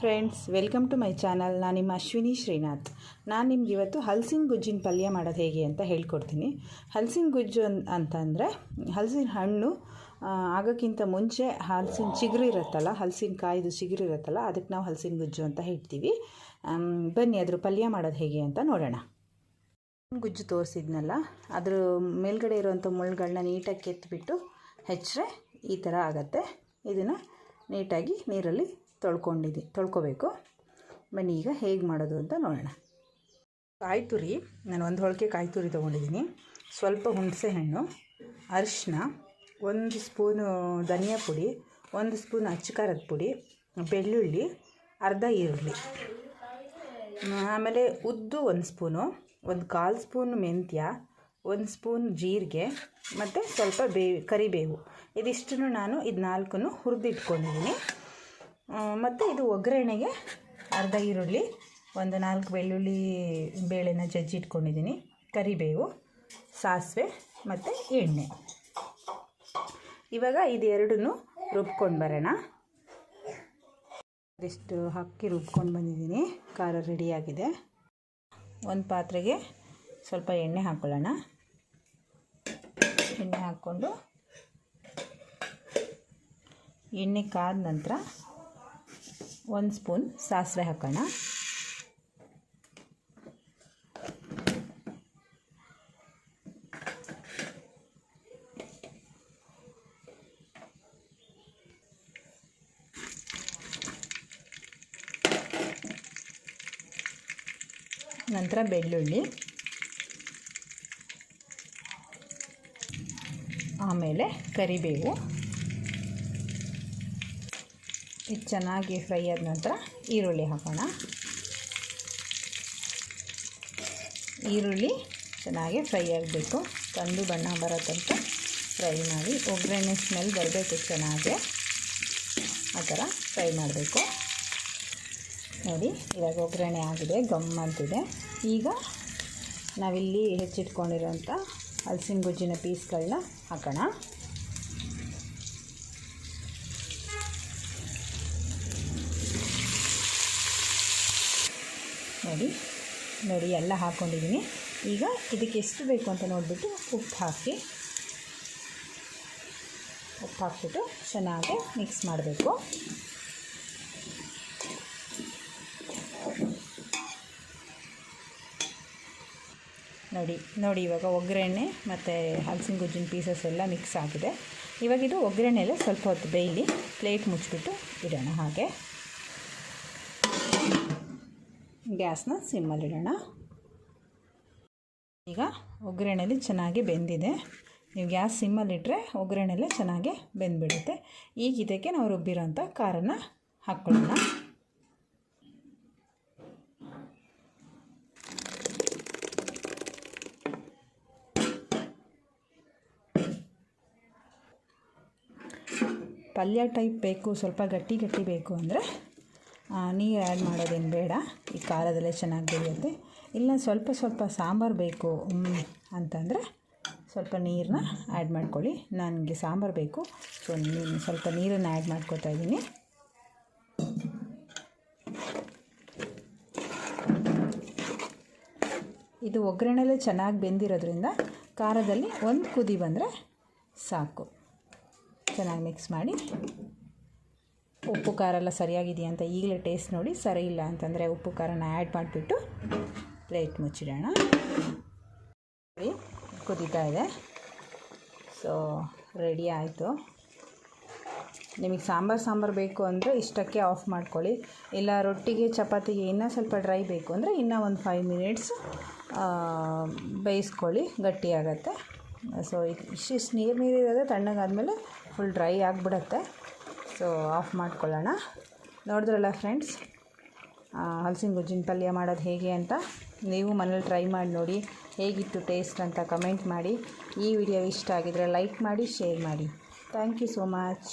Friends welcome to my channel ನಾನು ನಿಮ್ಮ ಅಶ್ವಿನಿ ಶ್ರೀನಾಥ್. ನಾನು ನಿಮ್ಗೆ ಇವತ್ತು ಹಲಸಿನ ಗುಜ್ಜಿನ ಪಲ್ಯ ಮಾಡೋದು ಹೇಗೆ ಅಂತ ಹೇಳ್ಕೊಡ್ತೀನಿ. ಹಲಸಿನ ಗುಜ್ಜು ಅಂತಂದರೆ, ಹಲಸಿನ ಹಣ್ಣು ಆಗೋಕ್ಕಿಂತ ಮುಂಚೆ ಹಲಸಿನ ಚಿಗುರು ಇರುತ್ತಲ್ಲ, ಹಲಸಿನ ಕಾಯ್ದು ಚಿಗುರು ಇರುತ್ತಲ್ಲ, ಅದಕ್ಕೆ ನಾವು ಹಲಸಿನ ಗುಜ್ಜು ಅಂತ ಹೇಳ್ತೀವಿ. ಬನ್ನಿ ಅದ್ರ ಪಲ್ಯ ಮಾಡೋದು ಹೇಗೆ ಅಂತ ನೋಡೋಣ. ಗುಜ್ಜು ತೋರಿಸಿದ್ನಲ್ಲ, ಅದ್ರ ಮೇಲ್ಗಡೆ ಇರುವಂಥ ಮುಳ್ಳುಗಳನ್ನ ನೀಟಾಗಿ ಕೆತ್ತಿಬಿಟ್ಟು ಹೆಚ್ಚರೆ ಈ ಥರ ಆಗುತ್ತೆ. ಇದನ್ನು ನೀಟಾಗಿ ನೀರಲ್ಲಿ ತೊಳ್ಕೊಂಡಿದ್ದಿ. ತೊಳ್ಕೊಬೇಕು. ಬನ್ನಿ, ಈಗ ಹೇಗೆ ಮಾಡೋದು ಅಂತ ನೋಡೋಣ. ಕಾಯಿ ತುರಿ ನಾನು ಒಂದು ಹೋಳಿಗೆ ಕಾಯಿ ತುರಿ ತೊಗೊಂಡಿದ್ದೀನಿ. ಸ್ವಲ್ಪ ಹುಣಸೆ ಹಣ್ಣು ಅರಿಶಿನ ಒಂದು ಸ್ಪೂನು ಧನಿಯಾ ಪುಡಿ, ಒಂದು ಸ್ಪೂನ್ ಅಚ್ಚು ಖಾರದ ಪುಡಿ, ಬೆಳ್ಳುಳ್ಳಿ, ಅರ್ಧ ಈರುಳ್ಳಿ. ಆಮೇಲೆ ಉದ್ದು ಒಂದು ಸ್ಪೂನು, ಒಂದು ಕಾಲು ಸ್ಪೂನ್ ಮೆಂತ್ಯ, ಒಂದು ಸ್ಪೂನ್ ಜೀರಿಗೆ, ಮತ್ತು ಸ್ವಲ್ಪ ಬೇ ಕರಿಬೇವು. ಇದಿಷ್ಟನ್ನು ನಾನು ಇದು ನಾಲ್ಕನ್ನು ಹುರಿದಿಟ್ಕೊಂಡಿದ್ದೀನಿ. ಮತ್ತು ಇದು ಒಗ್ಗರಣೆಗೆ ಅರ್ಧ ಈರುಳ್ಳಿ, ಒಂದು ನಾಲ್ಕು ಬೆಳ್ಳುಳ್ಳಿ ಬೇಳೆನ ಜಜ್ಜಿಟ್ಕೊಂಡಿದ್ದೀನಿ ಕರಿಬೇವು, ಸಾಸಿವೆ ಮತ್ತು ಎಣ್ಣೆ. ಇವಾಗ ಇದೆರಡನ್ನು ರುಬ್ಕೊಂಡು ಬರೋಣ. ಇದಿಷ್ಟು ಹಾಕಿ ರುಬ್ಕೊಂಡು ಬಂದಿದ್ದೀನಿ, ಖಾರ ರೆಡಿಯಾಗಿದೆ ಒಂದು ಪಾತ್ರೆಗೆ ಸ್ವಲ್ಪ ಎಣ್ಣೆ ಹಾಕ್ಕೊಳ್ಳೋಣ ಎಣ್ಣೆ ಹಾಕ್ಕೊಂಡು ಎಣ್ಣೆ ಕಾದ ನಂತರ ಒಂದು ಸ್ಪೂನ್ ಸಾಸಿವೆ ಹಾಕೋಣ. ನಂತರ ಬೆಳ್ಳುಳ್ಳಿ. ಆಮೇಲೆ ಕರಿಬೇವು. ಇದು ಚೆನ್ನಾಗಿ ಫ್ರೈ ಆದ ನಂತರ ಈರುಳ್ಳಿ ಹಾಕೋಣ. ಈರುಳ್ಳಿ ಚೆನ್ನಾಗಿ ಫ್ರೈ ಆಗಬೇಕು. ಕಂದು ಬಣ್ಣ ಬರೋ ತನಕ ಫ್ರೈ ಮಾಡಿ. ಒಗ್ಗರಣೆ ಸ್ಮೆಲ್ ಬರಬೇಕು ಚೆನ್ನಾಗಿ. ಆ ಥರ ಫ್ರೈ ಮಾಡಬೇಕು. ನೋಡಿ, ಇವಾಗ ಒಗ್ಗರಣೆ ಆಗಿದೆ, ಗಮ್ ಅಂತಿದೆ. ಈಗ ನಾವಿಲ್ಲಿ ಹೆಚ್ಚಿಟ್ಕೊಂಡಿರೋಂಥ ಹಲಸಿನ ಗುಜ್ಜಿನ ಪೀಸ್ಗಳನ್ನ ಹಾಕೋಣ. ನೋಡಿ ನೋಡಿ ಎಲ್ಲ ಹಾಕ್ಕೊಂಡಿದ್ದೀನಿ ಈಗ ಇದಕ್ಕೆ ಎಷ್ಟು ಬೇಕು ಅಂತ ನೋಡಿಬಿಟ್ಟು ಉಪ್ಪು ಹಾಕಿ, ಉಪ್ಪು ಹಾಕ್ಬಿಟ್ಟು ಚೆನ್ನಾಗಿ ಮಿಕ್ಸ್ ಮಾಡಬೇಕು. ನೋಡಿ ನೋಡಿ ಇವಾಗ ಒಗ್ಗರಣೆ ಮತ್ತು ಹಲಸಿನ ಗುಜ್ಜಿನ ಪೀಸಸ್ ಎಲ್ಲ ಮಿಕ್ಸ್ ಆಗಿದೆ. ಇವಾಗ ಇದು ಒಗ್ಗರಣೆಯಲ್ಲೇ ಸ್ವಲ್ಪ ಹೊತ್ತು ಬೇಯಲಿ ಪ್ಲೇಟ್ ಮುಚ್ಚಿಬಿಟ್ಟು ಇಡೋಣ ಹಾಗೆ. ಗ್ಯಾಸ್ನ ಸಿಮ್ಮಲ್ಲಿಡೋಣ ಈಗ ಒಗ್ಗರಣೆಯಲ್ಲಿ ಚೆನ್ನಾಗಿ ಬೆಂದಿದೆ. ನೀವು ಗ್ಯಾಸ್ ಸಿಮ್ಮಲ್ಲಿಟ್ಟರೆ ಒಗ್ಗರಣೆಲ್ಲೇ ಚೆನ್ನಾಗಿ ಬೆಂದ್ಬಿಡುತ್ತೆ. ಈಗ ಇದಕ್ಕೆ ನಾವು ರುಬ್ಬಿರೋಂಥ ಖಾರನ ಹಾಕ್ಕೊಳ್ಳೋಣ. ಪಲ್ಯ ಟೈಪ್ ಬೇಕು, ಸ್ವಲ್ಪ ಗಟ್ಟಿ ಗಟ್ಟಿ ಬೇಕು ಅಂದರೆ ನೀರು ಆ್ಯಡ್ ಮಾಡೋದೇನು ಬೇಡ. ಈ ಖಾರದಲ್ಲೇ ಚೆನ್ನಾಗಿ ಬೆಳೆಯುತ್ತೆ. ಇಲ್ಲ ಸ್ವಲ್ಪ ಸ್ವಲ್ಪ ಸಾಂಬಾರು ಬೇಕು ಅಂತಂದರೆ ಸ್ವಲ್ಪ ನೀರನ್ನ ಆ್ಯಡ್ ಮಾಡ್ಕೊಳ್ಳಿ. ನನಗೆ ಸಾಂಬಾರು ಬೇಕು. ಸೊ ನೀನು ಸ್ವಲ್ಪ ನೀರನ್ನು ಆ್ಯಡ್ ಮಾಡ್ಕೊತಾ ಇದ್ದೀನಿ. ಇದು ಒಗ್ಗರಣೆಲೇ ಚೆನ್ನಾಗಿ ಬೆಂದಿರೋದ್ರಿಂದ ಖಾರದಲ್ಲಿ ಒಂದು ಕುದಿ ಬಂದರೆ ಸಾಕು. ಚೆನ್ನಾಗಿ ಮಿಕ್ಸ್ ಮಾಡಿ. ಉಪ್ಪು ಖಾರ ಎಲ್ಲ ಸರಿಯಾಗಿದೆಯಾ ಅಂತ ಈಗಲೇ ಟೇಸ್ಟ್ ನೋಡಿ ಸರಿ ಇಲ್ಲ ಅಂತಂದರೆ ಉಪ್ಪು ಖಾರನ ಆ್ಯಡ್ ಮಾಡಿಬಿಟ್ಟು ಪ್ಲೇಟ್ ಮುಚ್ಚಿಡೋಣ. ಕುದೀತಾ ಇದೆ. ಸೊ ರೆಡಿ ಆಯಿತು. ನಿಮಗೆ ಸಾಂಬಾರು ಸಾಂಬಾರು ಬೇಕು ಅಂದರೆ ಇಷ್ಟಕ್ಕೆ ಆಫ್ ಮಾಡ್ಕೊಳ್ಳಿ. ಇಲ್ಲ, ರೊಟ್ಟಿಗೆ, ಚಪಾತಿಗೆ ಇನ್ನೂ ಸ್ವಲ್ಪ ಡ್ರೈ ಬೇಕು ಅಂದರೆ ಇನ್ನೂ ಒಂದು ಫೈವ್ ಮಿನಿಟ್ಸ್ ಬೇಯಿಸ್ಕೊಳ್ಳಿ, ಗಟ್ಟಿಯಾಗತ್ತೆ. ಸೊ ಇಷ್ಟು ನೀರು ನೀರಿರೋದೆ ತಣ್ಣಗಾದಮೇಲೆ ಫುಲ್ ಡ್ರೈ ಆಗಿಬಿಡತ್ತೆ. ಸೊ ಆಫ್ ಮಾಡ್ಕೊಳ್ಳೋಣ. ನೋಡಿದ್ರಲ್ಲ ಫ್ರೆಂಡ್ಸ್ ಹಲಸಿನ ಗುಜ್ಜಿನ ಪಲ್ಯ ಮಾಡೋದು ಹೇಗೆ ಅಂತ ನೀವು ಮನೇಲಿ ಟ್ರೈ ಮಾಡಿ ನೋಡಿ, ಹೇಗಿತ್ತು ಟೇಸ್ಟ್ ಅಂತ ಕಮೆಂಟ್ ಮಾಡಿ. ಈ ವಿಡಿಯೋ ಇಷ್ಟ ಆಗಿದ್ದರೆ ಲೈಕ್ ಮಾಡಿ ಶೇರ್ ಮಾಡಿ. Thank you so much